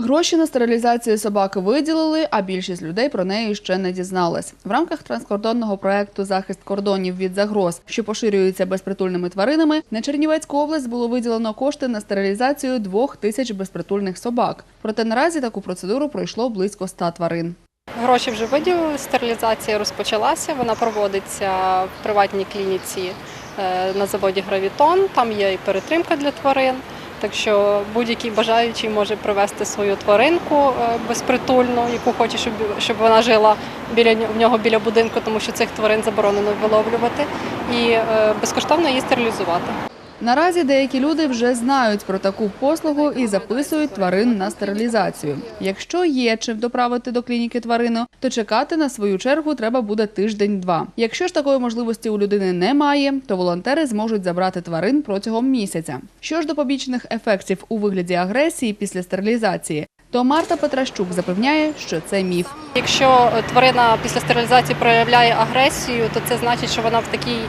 Гроші на стерилізацію собаки виділили, а більшість людей про неї ще не дізналась. В рамках транскордонного проекту Захист кордонів від загроз, що поширюється безпритульними тваринами, на Чернівецьку область було виділено кошти на стерилізацію двох тисяч безпритульних собак. Проте наразі таку процедуру пройшло близько ста тварин. Гроші вже виділили, стерилізація розпочалася. Вона проводиться в приватній клініці е, на заводі Гравітон. Там є і перетримка для тварин. Так що будь-який бажаючий може привезти свою тваринку е, безпритульну, яку хоче, щоб, вона жила біля в нього біля будинку, тому що цих тварин заборонено виловлювати, і е, безкоштовно її стерилізувати. Наразі деякі люди вже знають про таку послугу і записують тварин на стерилізацію. Якщо є чим доправити до клініки тварину, то чекати на свою чергу треба буде тиждень-два. Якщо ж такої можливості у людини немає, то волонтери зможуть забрати тварин протягом місяця. Що ж до побічних ефектів у вигляді агресії після стерилізації, то Марта Петращук запевняє, що це міф. Якщо тварина після стерилізації проявляє агресію, то це значить, що вона в такій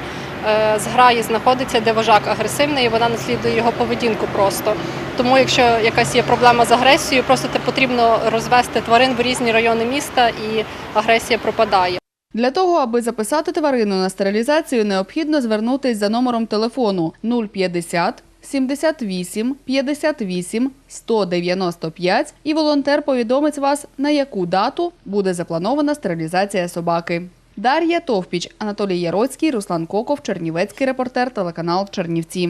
е, зграї знаходиться, де вожак агресивний, і вона наслідує його поведінку просто. Тому, якщо якась є проблема з агресією, просто те потрібно розвести тварин в різні райони міста, і агресія пропадає. Для того, аби записати тварину на стерилізацію, необхідно звернутись за номером телефону 050 78 58 195 і волонтер повідомить вас, на яку дату буде запланована стерилізація собаки. Дар'я Товпіч, Анатолій Яроцький, Руслан Коков, Чернівецький репортер, телеканал Чернівці.